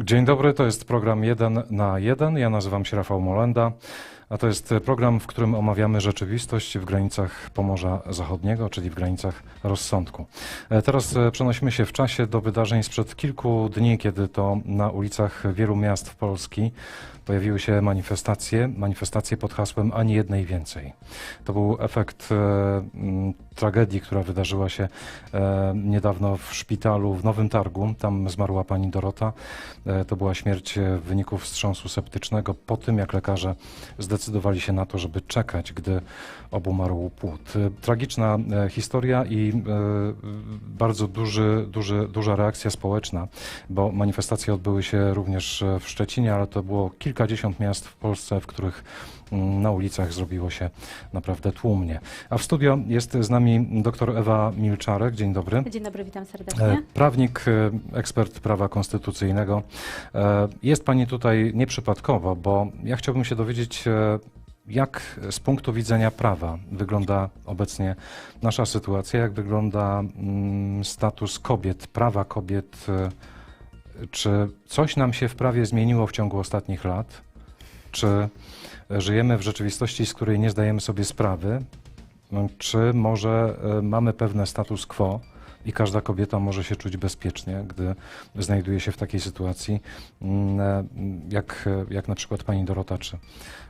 Dzień dobry, to jest program 1 na 1. Ja nazywam się Rafał Molenda, a to jest program, w którym omawiamy rzeczywistość w granicach Pomorza Zachodniego, czyli w granicach rozsądku. E, Teraz e, przenosimy się w czasie do wydarzeń sprzed kilku dni, kiedy to na ulicach wielu miast w Polski pojawiły się manifestacje, manifestacje pod hasłem ani jednej więcej. To był efekt e, tragedii, która wydarzyła się e, niedawno w szpitalu w Nowym Targu. Tam zmarła pani Dorota. E, to była śmierć w wyniku wstrząsu septycznego po tym, jak lekarze zdecydowali się na to, żeby czekać, gdy obumarł płód. E, Tragiczna e, historia i e, bardzo duży, duży, duża reakcja społeczna, bo manifestacje odbyły się również w Szczecinie, ale to było kilkadziesiąt miast w Polsce, w których mm, na ulicach zrobiło się naprawdę tłumnie. A w studio jest z nami dr Ewa Milczarek. Dzień dobry. Dzień dobry, witam serdecznie. Prawnik, ekspert prawa konstytucyjnego. Jest Pani tutaj nieprzypadkowo, bo ja chciałbym się dowiedzieć, jak z punktu widzenia prawa wygląda obecnie nasza sytuacja, jak wygląda mm, status kobiet, prawa kobiet. e, Czy coś nam się w prawie zmieniło w ciągu ostatnich lat? Czy żyjemy w rzeczywistości, z której nie zdajemy sobie sprawy? No, Czy może e, mamy pewne status quo i każda kobieta może się czuć bezpiecznie, gdy znajduje się w takiej sytuacji, mm, jak, jak na przykład pani Dorota czy,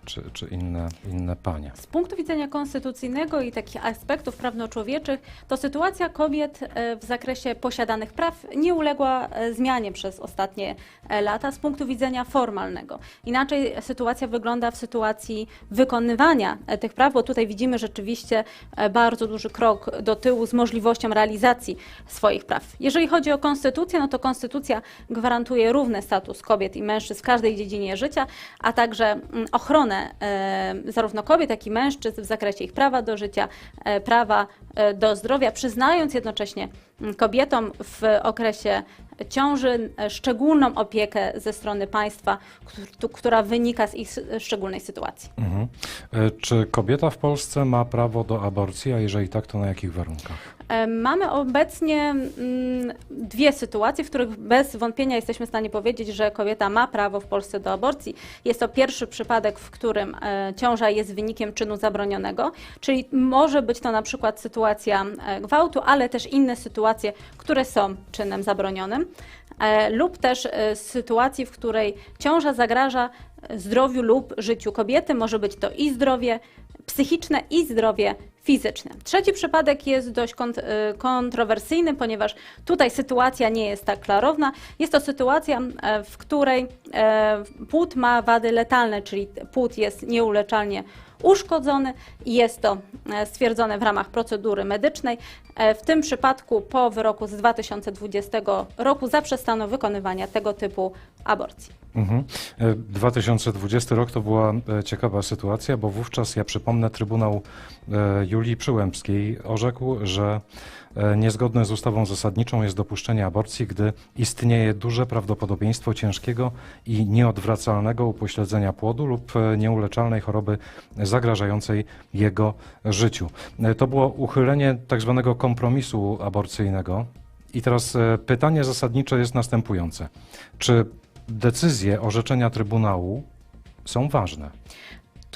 czy, czy inne, inne panie? Z punktu widzenia konstytucyjnego i takich aspektów prawno-człowieczych, to sytuacja kobiet e, w zakresie posiadanych praw nie uległa e, zmianie przez ostatnie e, lata z punktu widzenia formalnego. Inaczej sytuacja wygląda w sytuacji wykonywania tych praw, bo tutaj widzimy rzeczywiście bardzo duży krok do tyłu z możliwością realizacji swoich praw. Jeżeli chodzi o konstytucję, no to konstytucja gwarantuje równy status kobiet i mężczyzn w każdej dziedzinie życia, a także mm, ochronę e, zarówno kobiet, jak i mężczyzn w zakresie ich prawa do życia, e, prawa e, do zdrowia, przyznając jednocześnie mm, kobietom w okresie ciąży szczególną opiekę ze strony państwa, któ- która wynika z ich szczególnej sytuacji. Mhm. Czy kobieta w Polsce ma prawo do aborcji, a jeżeli tak, to na jakich warunkach? Mamy obecnie mm, dwie sytuacje, w których bez wątpienia jesteśmy w stanie powiedzieć, że kobieta ma prawo w Polsce do aborcji. Jest to pierwszy przypadek, w którym e, ciąża jest wynikiem czynu zabronionego, czyli może być to na przykład sytuacja e, gwałtu, ale też inne sytuacje, które są czynem zabronionym, e, lub też sytuacji, w której ciąża zagraża zdrowiu lub życiu kobiety. Może być to i zdrowie psychiczne i zdrowie fizyczne. Trzeci przypadek jest dość y, kontrowersyjny, ponieważ tutaj sytuacja nie jest tak klarowna. Jest to sytuacja, e, w której e, płód ma wady letalne, czyli płód jest nieuleczalnie uszkodzony i jest to e, stwierdzone w ramach procedury medycznej. E, W tym przypadku po wyroku z 2020 roku zaprzestano wykonywania tego typu aborcji. Mhm. E, 2020 rok to była ciekawa sytuacja, bo wówczas, ja przypomnę, Trybunał Julii Przyłębskiej orzekł, że niezgodne z ustawą zasadniczą jest dopuszczenie aborcji, gdy istnieje duże prawdopodobieństwo ciężkiego i nieodwracalnego upośledzenia płodu lub e, nieuleczalnej choroby zagrażającej jego życiu. E, To było uchylenie tak zwanego kompromisu aborcyjnego. I teraz e, pytanie zasadnicze jest następujące. Czy decyzje, orzeczenia Trybunału są ważne?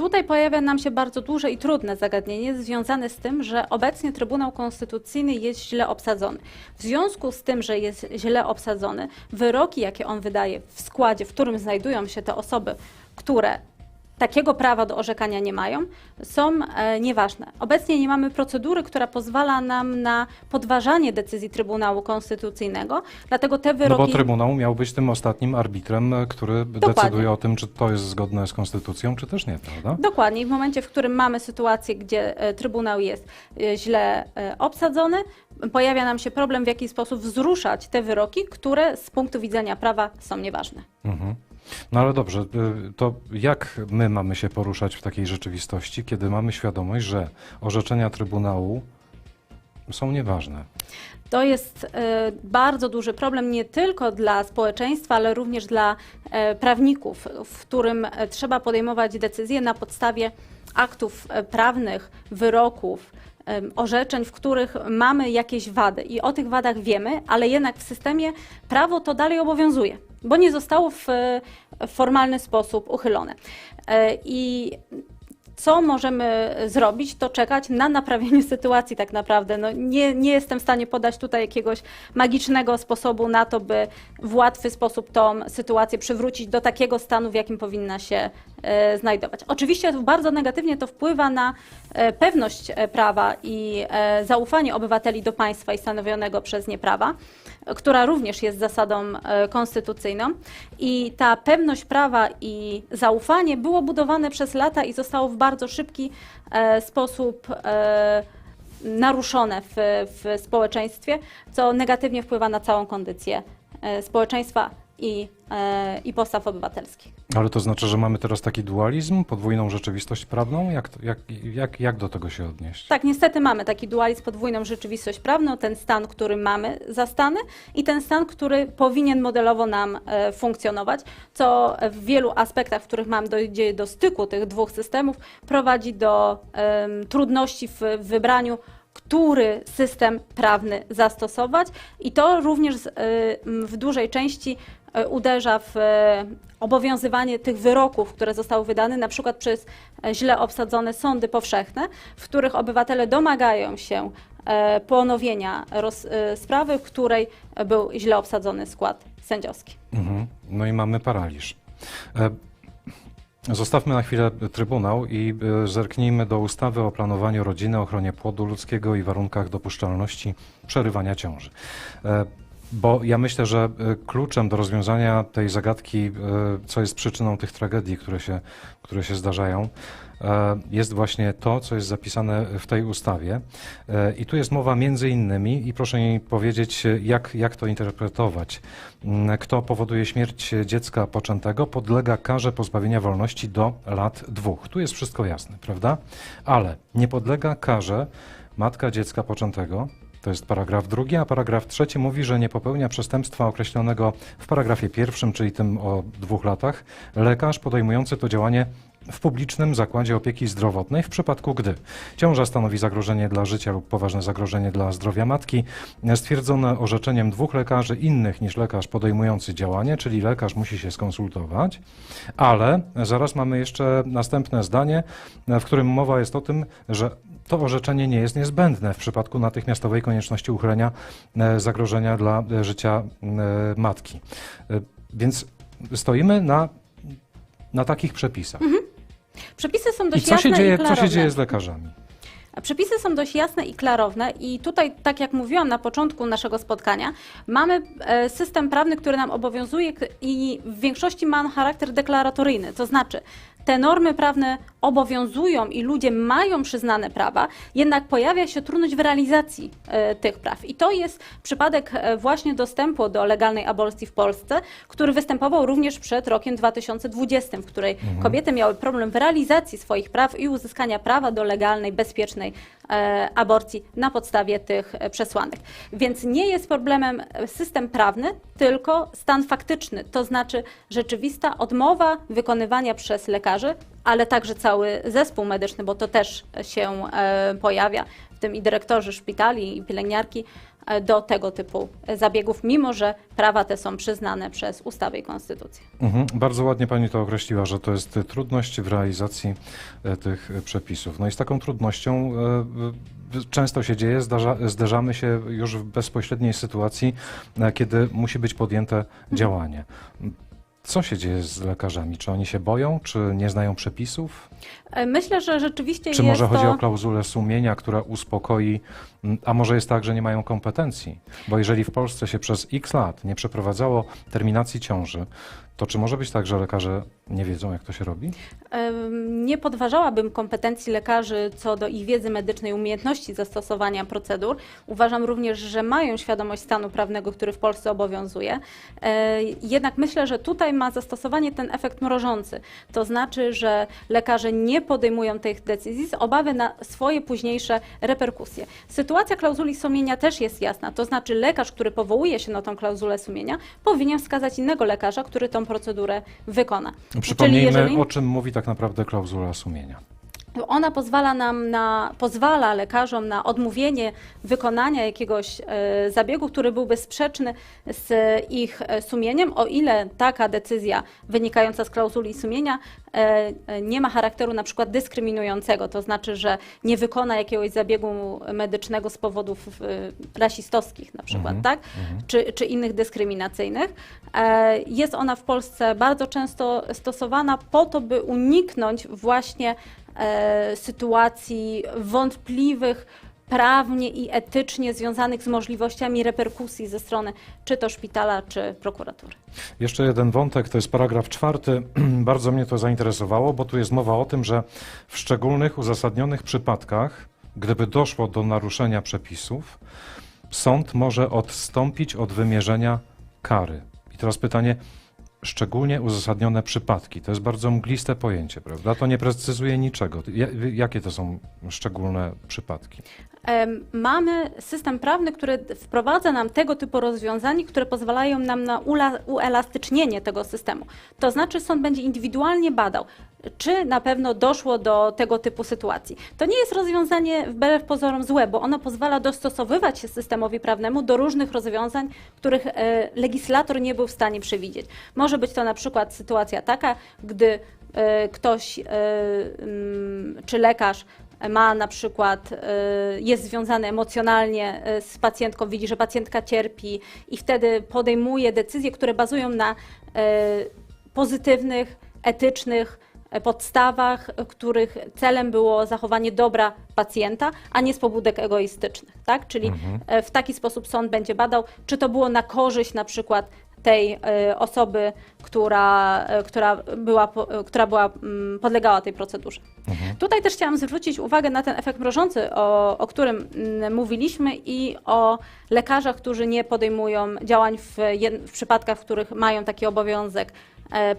Tutaj pojawia nam się bardzo duże i trudne zagadnienie związane z tym, że obecnie Trybunał Konstytucyjny jest źle obsadzony. W związku z tym, że jest źle obsadzony, wyroki, jakie on wydaje w składzie, w którym znajdują się te osoby, które takiego prawa do orzekania nie mają, są e, nieważne. Obecnie nie mamy procedury, która pozwala nam na podważanie decyzji Trybunału Konstytucyjnego, dlatego te No wyroki... bo Trybunał miał być tym ostatnim arbitrem, e, który decyduje o tym, czy to jest zgodne z konstytucją, czy też nie, prawda? Dokładnie. I w momencie, w którym mamy sytuację, gdzie e, Trybunał jest źle obsadzony, pojawia nam się problem, w jaki sposób wzruszać te wyroki, które z punktu widzenia prawa są nieważne. Mhm. No ale dobrze, y, to jak my mamy się poruszać w takiej rzeczywistości, kiedy mamy świadomość, że orzeczenia Trybunału są nieważne. To jest e, bardzo duży problem nie tylko dla społeczeństwa, ale również dla e, prawników, w którym e, trzeba podejmować decyzje na podstawie aktów e, prawnych, wyroków, orzeczeń, w których mamy jakieś wady i o tych wadach wiemy, ale jednak w systemie prawo to dalej obowiązuje, bo nie zostało w, formalny sposób uchylone. E, I co możemy zrobić, to czekać na naprawienie sytuacji tak naprawdę. No, nie, nie jestem w stanie podać tutaj jakiegoś magicznego sposobu na to, by w łatwy sposób tą sytuację przywrócić do takiego stanu, w jakim powinna się znajdować. Oczywiście bardzo negatywnie to wpływa na e, pewność e, prawa i e, zaufanie obywateli do państwa i stanowionego przez nie prawa, e, która również jest zasadą e, konstytucyjną. I ta pewność prawa i zaufanie było budowane przez lata i zostało w bardzo szybki e, sposób e, naruszone w, w społeczeństwie, co negatywnie wpływa na całą kondycję e, społeczeństwa i, e, i postaw obywatelskich. Ale to znaczy, że mamy teraz taki dualizm, podwójną rzeczywistość prawną? Jak, jak, jak, jak do tego się odnieść? Tak, niestety mamy taki dualizm, podwójną rzeczywistość prawną, ten stan, który mamy za stany i ten stan, który powinien modelowo nam e, funkcjonować, co w wielu aspektach, w których mam dojdzie do styku tych dwóch systemów, prowadzi do trudności w, wybraniu który system prawny zastosować i to również e, w dużej części uderza w e, obowiązywanie tych wyroków, które zostały wydane na przykład przez e, źle obsadzone sądy powszechne, w których obywatele domagają się e, ponowienia e, sprawy, w której był źle obsadzony skład sędziowski. Mhm. No i mamy paraliż. E, Zostawmy na chwilę Trybunał i e, zerknijmy do ustawy o planowaniu rodziny, ochronie płodu ludzkiego i warunkach dopuszczalności przerywania ciąży. Bo ja myślę, że e, kluczem do rozwiązania tej zagadki, e, co jest przyczyną tych tragedii, które się, które się zdarzają, e, jest właśnie to, co jest zapisane w tej ustawie. I tu jest mowa między innymi, i proszę mi powiedzieć, jak, jak to interpretować. Mm, Kto powoduje śmierć dziecka poczętego, podlega karze pozbawienia wolności do lat dwóch. Tu jest wszystko jasne, prawda? Ale nie podlega karze matka dziecka poczętego. To jest paragraf drugi, a paragraf trzeci mówi, że nie popełnia przestępstwa określonego w paragrafie pierwszym, czyli tym o dwóch latach, lekarz podejmujący to działanie w publicznym zakładzie opieki zdrowotnej w przypadku, gdy ciąża stanowi zagrożenie dla życia lub poważne zagrożenie dla zdrowia matki, stwierdzone orzeczeniem dwóch lekarzy innych niż lekarz podejmujący działanie, czyli lekarz musi się skonsultować, ale zaraz mamy jeszcze następne zdanie, w którym mowa jest o tym, że to orzeczenie nie jest niezbędne w przypadku natychmiastowej konieczności uchylenia e, zagrożenia dla e, życia e, matki. Więc stoimy na, na takich przepisach. Przepisy są I dość co się, jasne dzieje, i co klarowne. się dzieje z lekarzami? Przepisy są dość jasne i klarowne i tutaj, tak jak mówiłam na początku naszego spotkania, mamy system prawny, który nam obowiązuje i w większości ma on charakter deklaratoryjny, to znaczy te normy prawne obowiązują i ludzie mają przyznane prawa, jednak pojawia się trudność w realizacji e, tych praw. I to jest przypadek e, właśnie dostępu do legalnej aborcji w Polsce, który występował również przed rokiem 2020, w której kobiety miały problem w realizacji swoich praw i uzyskania prawa do legalnej, bezpiecznej aborcji na podstawie tych e, przesłanek. Więc nie jest problemem e, system prawny, tylko stan faktyczny, to znaczy rzeczywista odmowa wykonywania przez lekarzy, ale także cały zespół medyczny, bo to też się e, pojawia, w tym i dyrektorzy szpitali, i pielęgniarki, e, do tego typu e, zabiegów, mimo że prawa te są przyznane przez ustawę i konstytucję. Mhm. Bardzo ładnie Pani to określiła, że to jest trudność w realizacji e, tych e, przepisów. No i z taką trudnością e, e, często się dzieje, zdarza, zderzamy się już w bezpośredniej sytuacji, e, kiedy musi być podjęte działanie. Co się dzieje z lekarzami? Czy oni się boją, czy nie znają przepisów? E, Myślę, że rzeczywiście Czy może chodzi to... o klauzulę sumienia, która uspokoi, a może jest tak, że nie mają kompetencji? Bo jeżeli w Polsce się przez x lat nie przeprowadzało terminacji ciąży, to czy może być tak, że lekarze nie wiedzą, jak to się robi? Nie podważałabym kompetencji lekarzy co do ich wiedzy medycznej, umiejętności zastosowania procedur. Uważam również, że mają świadomość stanu prawnego, który w Polsce obowiązuje. E, Jednak myślę, że tutaj ma zastosowanie ten efekt mrożący. To znaczy, że lekarze nie podejmują tych decyzji z obawy na swoje późniejsze reperkusje. Sytuacja klauzuli sumienia też jest jasna. To znaczy, lekarz, który powołuje się na tą klauzulę sumienia, powinien wskazać innego lekarza, który tą procedurę wykona. Przypomnijmy, jeżeli- o czym mówi tak naprawdę klauzula sumienia. Ona pozwala nam na, pozwala lekarzom na odmówienie wykonania jakiegoś e, zabiegu, który byłby sprzeczny z ich e, sumieniem, o ile taka decyzja wynikająca z klauzuli sumienia e, e, nie ma charakteru na przykład dyskryminującego, to znaczy, że nie wykona jakiegoś zabiegu medycznego z powodów e, rasistowskich na przykład, Mhm, tak? Czy, czy innych dyskryminacyjnych. E, Jest ona w Polsce bardzo często stosowana po to, by uniknąć właśnie e, sytuacji wątpliwych prawnie i etycznie związanych z możliwościami reperkusji ze strony czy to szpitala, czy prokuratury. Jeszcze jeden wątek, to jest paragraf czwarty. Bardzo mnie to zainteresowało, bo tu jest mowa o tym, że w szczególnych uzasadnionych przypadkach, gdyby doszło do naruszenia przepisów, sąd może odstąpić od wymierzenia kary. I teraz pytanie, szczególnie uzasadnione przypadki. To jest bardzo mgliste pojęcie, prawda? To nie precyzuje niczego. Ja- Jakie to są szczególne przypadki? Mamy system prawny, który wprowadza nam tego typu rozwiązania, które pozwalają nam na uelastycznienie tego systemu. To znaczy sąd będzie indywidualnie badał, czy na pewno doszło do tego typu sytuacji. To nie jest rozwiązanie wbrew pozorom złe, bo ono pozwala dostosowywać się systemowi prawnemu do różnych rozwiązań, których e, legislator nie był w stanie przewidzieć. Może być to na przykład sytuacja taka, gdy e, ktoś e, mm, czy lekarz ma na przykład, y, jest związany emocjonalnie y, z pacjentką, widzi, że pacjentka cierpi i wtedy podejmuje decyzje, które bazują na y, pozytywnych, etycznych podstawach, których celem było zachowanie dobra pacjenta, a nie z pobudek egoistycznych, tak? Czyli e, w taki sposób sąd będzie badał, czy to było na korzyść na przykład tej e, osoby, która, e, która, była, e, która była, mm, podlegała tej procedurze. Tutaj też chciałam zwrócić uwagę na ten efekt mrożący, o, o którym mm, mówiliśmy i o lekarzach, którzy nie podejmują działań w, w przypadkach, w których mają taki obowiązek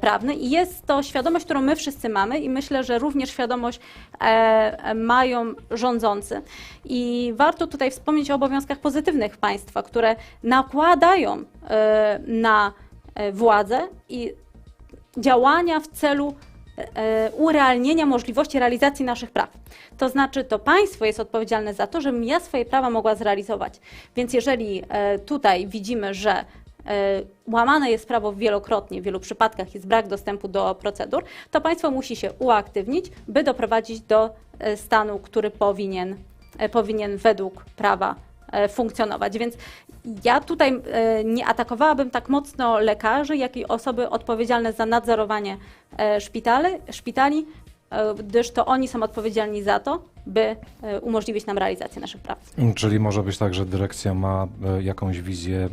prawny. I jest to świadomość, którą my wszyscy mamy i myślę, że również świadomość e, e, mają rządzący. I warto tutaj wspomnieć o obowiązkach pozytywnych państwa, które nakładają e, na e, władzę i działania w celu e, urealnienia możliwości realizacji naszych praw. To znaczy, to państwo jest odpowiedzialne za to, żebym ja swoje prawa mogła zrealizować. Więc jeżeli e, tutaj widzimy, że e, łamane jest prawo wielokrotnie, w wielu przypadkach jest brak dostępu do procedur, to państwo musi się uaktywnić, by doprowadzić do e, stanu, który powinien, e, powinien według prawa e, funkcjonować. Więc ja tutaj e, nie atakowałabym tak mocno lekarzy, jak i osoby odpowiedzialne za nadzorowanie e, szpitali, e, gdyż to oni są odpowiedzialni za to, by e, umożliwić nam realizację naszych praw. Czyli może być tak, że dyrekcja ma e, jakąś wizję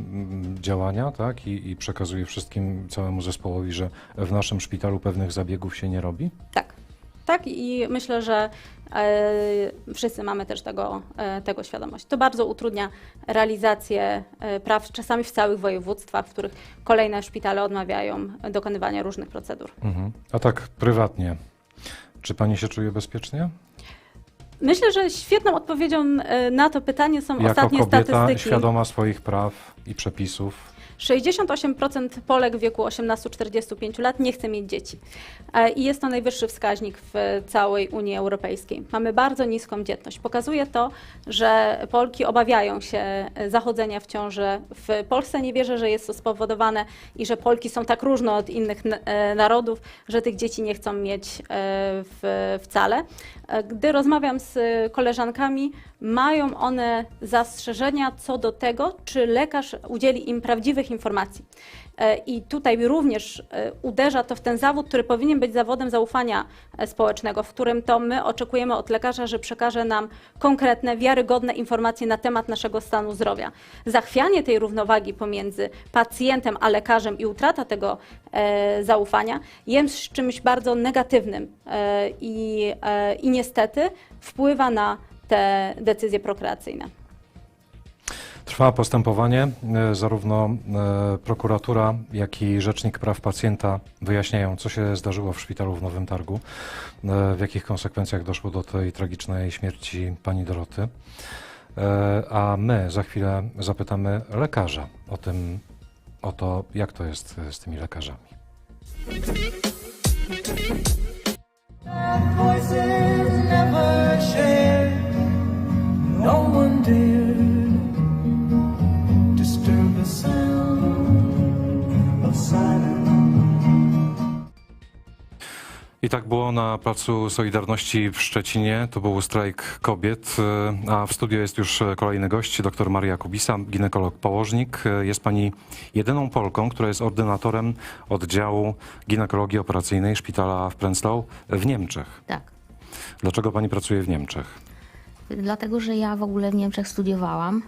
działania, tak? I, I przekazuje wszystkim, całemu zespołowi, że w naszym szpitalu pewnych zabiegów się nie robi? Tak. Tak i myślę, że e, wszyscy mamy też tego, e, tego świadomość. To bardzo utrudnia realizację e, praw czasami w całych województwach, w których kolejne szpitale odmawiają dokonywania różnych procedur. Mhm. A tak prywatnie, czy pani się czuje bezpiecznie? Myślę, że świetną odpowiedzią e, na to pytanie są Jako ostatnie kobieta statystyki. świadoma swoich praw i przepisów. 68% Polek w wieku 18-45 lat nie chce mieć dzieci. E, I jest to najwyższy wskaźnik w całej Unii Europejskiej. Mamy bardzo niską dzietność. Pokazuje to, że Polki obawiają się e, zachodzenia w ciąży. W Polsce nie wierzę, że jest to spowodowane i że Polki są tak różne od innych e, narodów, że tych dzieci nie chcą mieć w, wcale. Gdy rozmawiam z koleżankami, mają one zastrzeżenia co do tego, czy lekarz udzieli im prawdziwych dobrych informacji. E, I tutaj również e, uderza to w ten zawód, który powinien być zawodem zaufania e, społecznego, w którym to my oczekujemy od lekarza, że przekaże nam konkretne, wiarygodne informacje na temat naszego stanu zdrowia. Zachwianie tej równowagi pomiędzy pacjentem a lekarzem i utrata tego zaufania jest czymś bardzo negatywnym i, i niestety wpływa na te decyzje prokreacyjne. Trwa postępowanie. E, Zarówno e, prokuratura, jak i Rzecznik Praw Pacjenta wyjaśniają, co się zdarzyło w szpitalu w Nowym Targu, e, w jakich konsekwencjach doszło do tej tragicznej śmierci pani Doroty. A my za chwilę zapytamy lekarza o tym, o to, jak to jest z tymi lekarzami. No one dared I tak było na Placu Solidarności w Szczecinie. To był strajk kobiet, e, a w studiu jest już kolejny gość, dr Maria Kubisa, ginekolog położnik. E, Jest pani jedyną Polką, która jest ordynatorem oddziału ginekologii operacyjnej szpitala w Prenzlau w Niemczech. Tak. Dlaczego pani pracuje w Niemczech? Dlatego, że ja w ogóle w Niemczech studiowałam.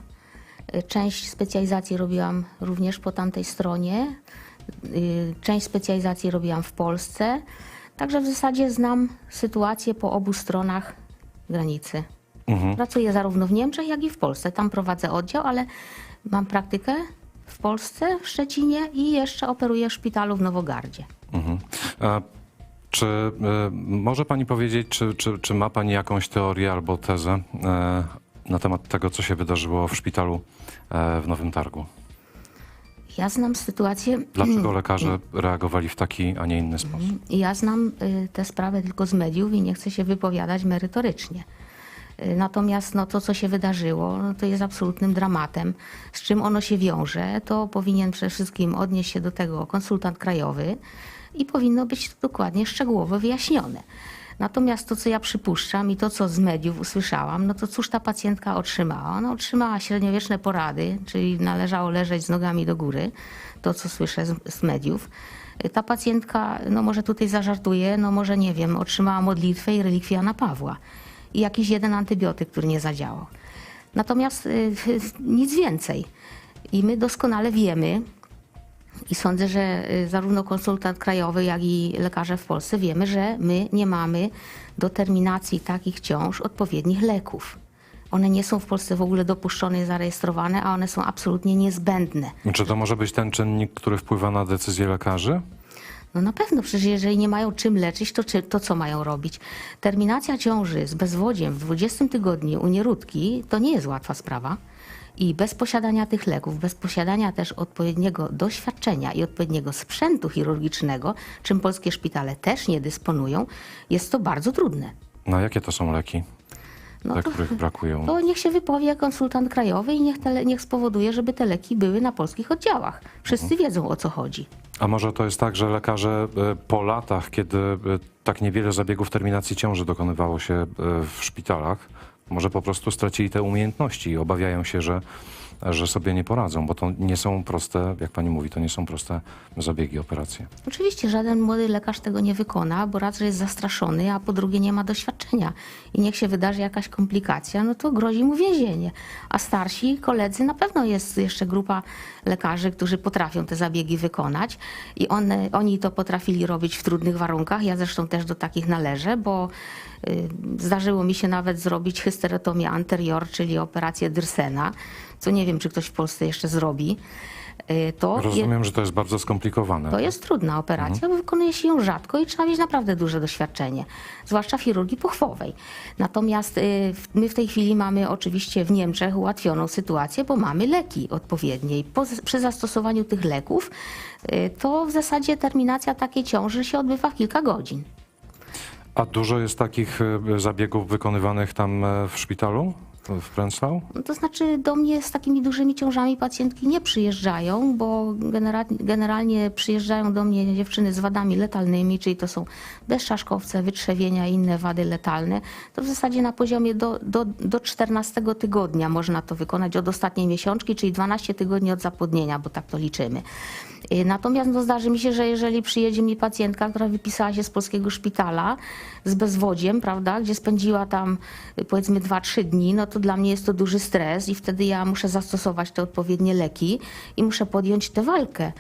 Y, Część specjalizacji robiłam również po tamtej stronie. Y, Część specjalizacji robiłam w Polsce. Także w zasadzie znam sytuację po obu stronach granicy. Mhm. Pracuję zarówno w Niemczech, jak i w Polsce. Tam prowadzę oddział, ale mam praktykę w Polsce, w Szczecinie i jeszcze operuję w szpitalu w Nowogardzie. Mhm. A czy e, może pani powiedzieć, czy, czy, czy ma pani jakąś teorię albo tezę e, na temat tego, co się wydarzyło w szpitalu e, w Nowym Targu? Ja znam sytuację. Dlaczego lekarze reagowali w taki, a nie inny sposób? Ja znam y, tę sprawę tylko z mediów i nie chcę się wypowiadać merytorycznie. Y, Natomiast no, to, co się wydarzyło, no, to jest absolutnym dramatem. Z czym ono się wiąże, to powinien przede wszystkim odnieść się do tego konsultant krajowy i powinno być to dokładnie szczegółowo wyjaśnione. Natomiast to, co ja przypuszczam i to, co z mediów usłyszałam, no to cóż ta pacjentka otrzymała? Ona otrzymała średniowieczne porady, czyli należało leżeć z nogami do góry, to, co słyszę z, z mediów. Ta pacjentka, no może tutaj zażartuje, no może nie wiem, otrzymała modlitwę i relikwia Jana Pawła i jakiś jeden antybiotyk, który nie zadziałał. Natomiast y, nic więcej. I my doskonale wiemy, i sądzę, że y, zarówno konsultant krajowy, jak i lekarze w Polsce wiemy, że my nie mamy do terminacji takich ciąż odpowiednich leków. One nie są w Polsce w ogóle dopuszczone i zarejestrowane, a one są absolutnie niezbędne. Czy to może być ten czynnik, który wpływa na decyzję lekarzy? No na pewno, przecież jeżeli nie mają czym leczyć, to, czy, to co mają robić? Terminacja ciąży z bezwodziem w 20 tygodniu u nieródki to nie jest łatwa sprawa. I bez posiadania tych leków, bez posiadania też odpowiedniego doświadczenia i odpowiedniego sprzętu chirurgicznego, czym polskie szpitale też nie dysponują, jest to bardzo trudne. No jakie to są leki, No to, których brakują? to niech się wypowie konsultant krajowy i niech, te, niech spowoduje, żeby te leki były na polskich oddziałach. Wszyscy wiedzą o co chodzi. A może to jest tak, że lekarze e, po latach, kiedy e, tak niewiele zabiegów terminacji ciąży dokonywało się e, w szpitalach, może po prostu stracili te umiejętności i obawiają się, że, że sobie nie poradzą, bo to nie są proste, jak pani mówi, to nie są proste zabiegi, operacje. Oczywiście żaden młody lekarz tego nie wykona, bo raz, że jest zastraszony, a po drugie nie ma doświadczenia. I niech się wydarzy jakaś komplikacja, no to grozi mu więzienie. A starsi koledzy, na pewno jest jeszcze grupa lekarzy, którzy potrafią te zabiegi wykonać i one, oni to potrafili robić w trudnych warunkach. Ja zresztą też do takich należę, bo y, zdarzyło mi się nawet zrobić hysterotomię anterior, czyli operację Dyrsena, co nie wiem, czy ktoś w Polsce jeszcze zrobi. Y, To je- Rozumiem, że to jest bardzo skomplikowane. to jest trudna operacja, bo wykonuje się ją rzadko i trzeba mieć naprawdę duże doświadczenie, zwłaszcza w chirurgii pochwowej. Natomiast w- my w tej chwili mamy oczywiście w Niemczech ułatwioną sytuację, bo mamy leki odpowiednie i po, przy zastosowaniu tych leków y, to w zasadzie terminacja takiej ciąży się odbywa w kilka godzin. A dużo jest takich e, zabiegów wykonywanych tam e, w szpitalu? w Prenzlau? No To znaczy do mnie z takimi dużymi ciążami pacjentki nie przyjeżdżają, bo genera- generalnie przyjeżdżają do mnie dziewczyny z wadami letalnymi, czyli to są bezczaszkowce, wytrzewienia i inne wady letalne. To w zasadzie na poziomie do, do, do 14 tygodnia można to wykonać od ostatniej miesiączki, czyli 12 tygodni od zapłodnienia, bo tak to liczymy. Y, Natomiast no, zdarzy mi się, że jeżeli przyjedzie mi pacjentka, która wypisała się z polskiego szpitala z bezwodziem, prawda, gdzie spędziła tam y, powiedzmy 2-3 dni, no to dla mnie jest to duży stres i wtedy ja muszę zastosować te odpowiednie leki i muszę podjąć tę walkę.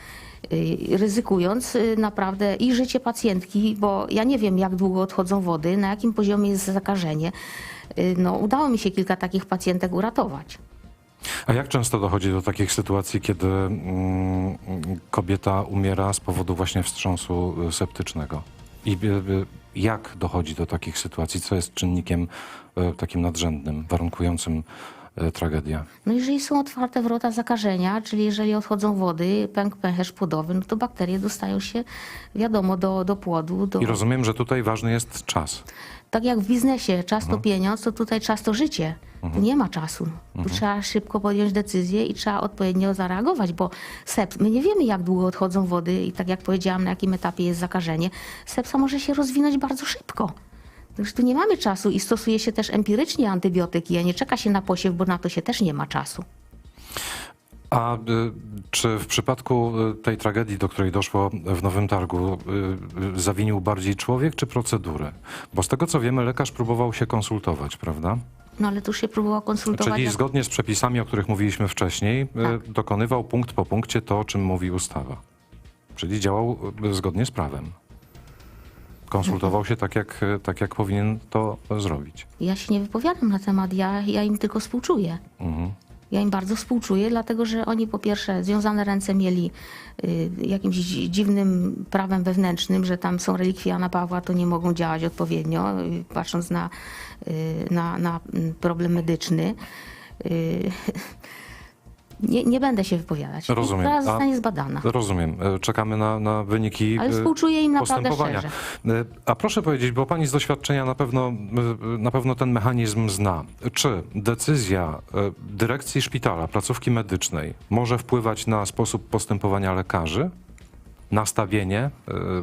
y, Ryzykując naprawdę i życie pacjentki, bo ja nie wiem, jak długo odchodzą wody, na jakim poziomie jest zakażenie. No, udało mi się kilka takich pacjentek uratować. A jak często dochodzi do takich sytuacji, kiedy mm, kobieta umiera z powodu właśnie wstrząsu y, septycznego? I y, y, jak dochodzi do takich sytuacji? Co jest czynnikiem y, takim nadrzędnym, warunkującym y, tragedię? No jeżeli są otwarte wrota zakażenia, czyli jeżeli odchodzą wody, pęk, pęcherz płodowy, no to bakterie dostają się, wiadomo, do, do płodu. Do... I rozumiem, że tutaj ważny jest czas. Tak jak w biznesie czas to pieniądz, to tutaj czas to życie. Tu nie ma czasu. Tu trzeba szybko podjąć decyzję i trzeba odpowiednio zareagować, bo seps, my nie wiemy jak długo odchodzą wody i tak jak powiedziałam, na jakim etapie jest zakażenie. Sepsa może się rozwinąć bardzo szybko. Także tu nie mamy czasu i stosuje się też empirycznie antybiotyki, a nie czeka się na posiew, bo na to się też nie ma czasu. A y, czy w przypadku y, tej tragedii, do której doszło w Nowym Targu, y, zawinił bardziej człowiek czy procedury? Bo z tego co wiemy, lekarz próbował się konsultować, prawda? No ale tu się próbowało konsultować. Czyli zgodnie z przepisami, o których mówiliśmy wcześniej, Tak. dokonywał punkt po punkcie to, o czym mówi ustawa. Czyli działał zgodnie z prawem. Konsultował się tak jak, tak, jak powinien to zrobić. Ja się nie wypowiadam na temat, ja, ja im tylko współczuję. Mhm. Ja im bardzo współczuję, dlatego że oni po pierwsze związane ręce mieli y, jakimś dzi- dziwnym prawem wewnętrznym, że tam są relikwia Jana Pawła, to nie mogą działać odpowiednio, y, patrząc na, y, na, na problem medyczny. Nie, nie będę się wypowiadać. Rozumiem. Sprawa zostanie zbadana. Rozumiem. Y, Czekamy na, na wyniki Ale y, współczuję im naprawdę szczerze. Y, A proszę powiedzieć, bo pani z doświadczenia na pewno, na pewno ten mechanizm zna. Czy decyzja dyrekcji szpitala, placówki medycznej może wpływać na sposób postępowania lekarzy? Nastawienie,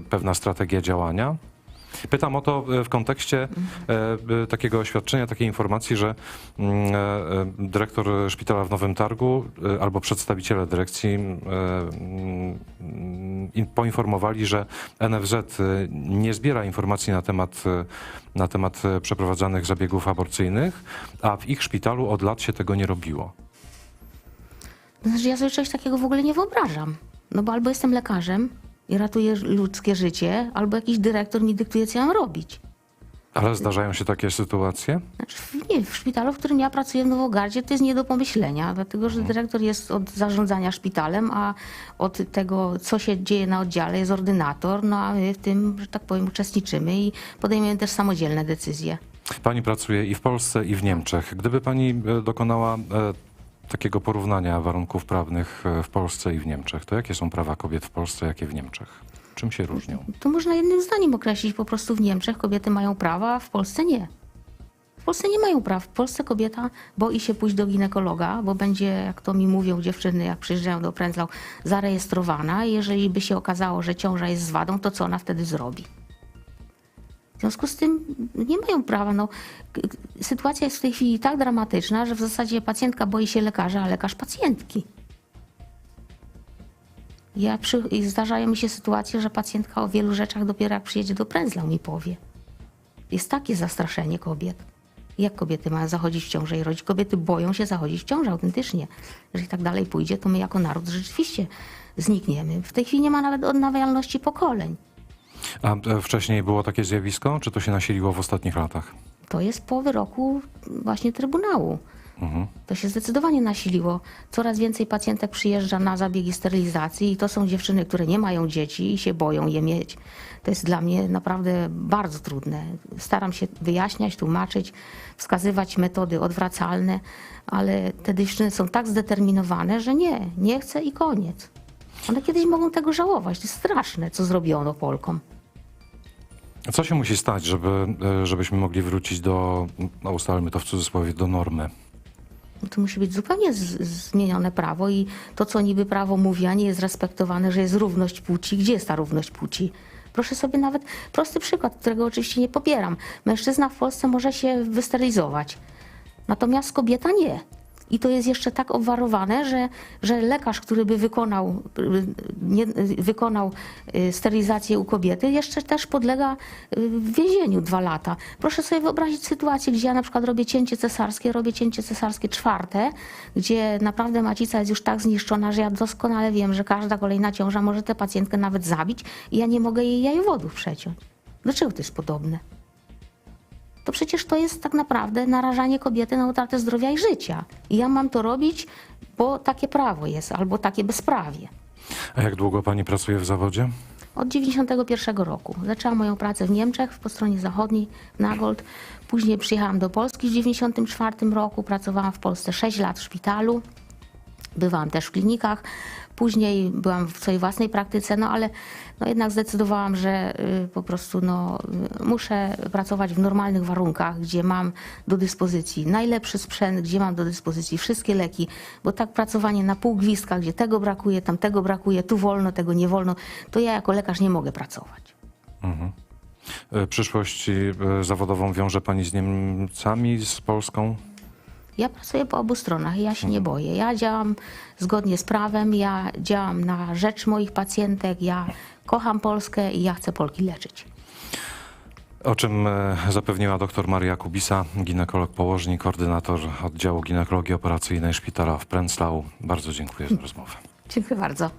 pewna strategia działania? Pytam o to y, w kontekście e, y, takiego oświadczenia, takiej informacji, że mm, e, e, dyrektor szpitala w Nowym Targu albo przedstawiciele dyrekcji mm, in- poinformowali, że NFZ nie zbiera informacji na temat, na temat przeprowadzanych zabiegów aborcyjnych, a w ich szpitalu od lat się tego nie robiło. Znaczy, ja sobie czegoś takiego w ogóle nie wyobrażam. No bo albo jestem lekarzem i ratuję ludzkie życie, albo jakiś dyrektor mi dyktuje, co ja mam robić. Ale zdarzają się takie sytuacje? Znaczy, nie, w szpitalu, w którym ja pracuję w Nowogardzie, to jest nie do pomyślenia, dlatego że dyrektor jest od zarządzania szpitalem, a od tego, co się dzieje na oddziale, jest ordynator, no a my w tym, że tak powiem, uczestniczymy i podejmujemy też samodzielne decyzje. Pani pracuje i w Polsce, i w Niemczech. Gdyby pani e, dokonała e, takiego porównania warunków prawnych e, w Polsce i w Niemczech, to jakie są prawa kobiet w Polsce, jakie w Niemczech? Czym się różnią? To można jednym zdaniem określić, po prostu w Niemczech kobiety mają prawa, a w Polsce nie. W Polsce nie mają praw. W Polsce kobieta boi się pójść do ginekologa, bo będzie, jak to mi mówią dziewczyny, jak przyjeżdżają do Prędzlau, zarejestrowana jeżeli by się okazało, że ciąża jest z wadą, to co ona wtedy zrobi? W związku z tym nie mają prawa. No, sytuacja jest w tej chwili tak dramatyczna, że w zasadzie pacjentka boi się lekarza, a lekarz pacjentki. Ja przy, zdarzają mi się sytuacje, że pacjentka o wielu rzeczach dopiero jak przyjedzie do Prędzlau mi powie. Jest takie zastraszenie kobiet. Jak kobiety mają zachodzić w ciążę i rodzić? Kobiety boją się zachodzić w ciążę autentycznie. Jeżeli tak dalej pójdzie, to my jako naród rzeczywiście znikniemy. W tej chwili nie ma nawet odnawialności pokoleń. A e, wcześniej było takie zjawisko, czy to się nasiliło w ostatnich latach? To jest po wyroku właśnie Trybunału. To się zdecydowanie nasiliło. Coraz więcej pacjentek przyjeżdża na zabiegi sterylizacji i to są dziewczyny, które nie mają dzieci i się boją je mieć. To jest dla mnie naprawdę bardzo trudne. Staram się wyjaśniać, tłumaczyć, wskazywać metody odwracalne, ale te dziewczyny są tak zdeterminowane, że nie, nie chcę i koniec. One kiedyś mogą tego żałować. To jest straszne, co zrobiono Polkom. Co się musi stać, żeby, e, żebyśmy mogli wrócić do, no ustalmy to w cudzysłowie, do normy? No to musi być zupełnie zmienione prawo i to, co niby prawo mówi, a nie jest respektowane, że jest równość płci. Gdzie jest ta równość płci? Proszę sobie nawet prosty przykład, którego oczywiście nie popieram. Mężczyzna w Polsce może się wysterylizować, natomiast kobieta nie. I to jest jeszcze tak obwarowane, że, że lekarz, który by wykonał, nie, wykonał y, sterylizację u kobiety, jeszcze też podlega y, więzieniu dwa lata. Proszę sobie wyobrazić sytuację, gdzie ja na przykład robię cięcie cesarskie, robię cięcie cesarskie czwarte, gdzie naprawdę macica jest już tak zniszczona, że ja doskonale wiem, że każda kolejna ciąża może tę pacjentkę nawet zabić i ja nie mogę jej jajowodów przeciąć. Dlaczego to jest podobne? To przecież to jest tak naprawdę narażanie kobiety na utratę zdrowia i życia. I ja mam to robić, bo takie prawo jest, albo takie bezprawie. A jak długo pani pracuje w zawodzie? Od 91 roku. Zaczęłam moją pracę w Niemczech, po stronie zachodniej, w Nagold. Później przyjechałam do Polski w 94 roku. Pracowałam w Polsce 6 lat w szpitalu. Bywałam też w klinikach. Później byłam w swojej własnej praktyce, no ale no jednak zdecydowałam, że y, po prostu no, muszę pracować w normalnych warunkach, gdzie mam do dyspozycji najlepszy sprzęt, gdzie mam do dyspozycji wszystkie leki, bo tak pracowanie na pół gwizdka, gdzie tego brakuje, tam tego brakuje, tu wolno, tego nie wolno, to ja jako lekarz nie mogę pracować. E, Przyszłość e, zawodową wiąże pani z Niemcami, z Polską? Ja pracuję po obu stronach i ja się nie mhm. boję. Ja działam zgodnie z prawem, ja działam na rzecz moich pacjentek, ja kocham Polskę i ja chcę Polki leczyć. O czym e, zapewniła dr Maria Kubisa, ginekolog położnik, koordynator oddziału ginekologii operacyjnej szpitala w Prenzlau. Bardzo dziękuję za rozmowę. Dziękuję bardzo.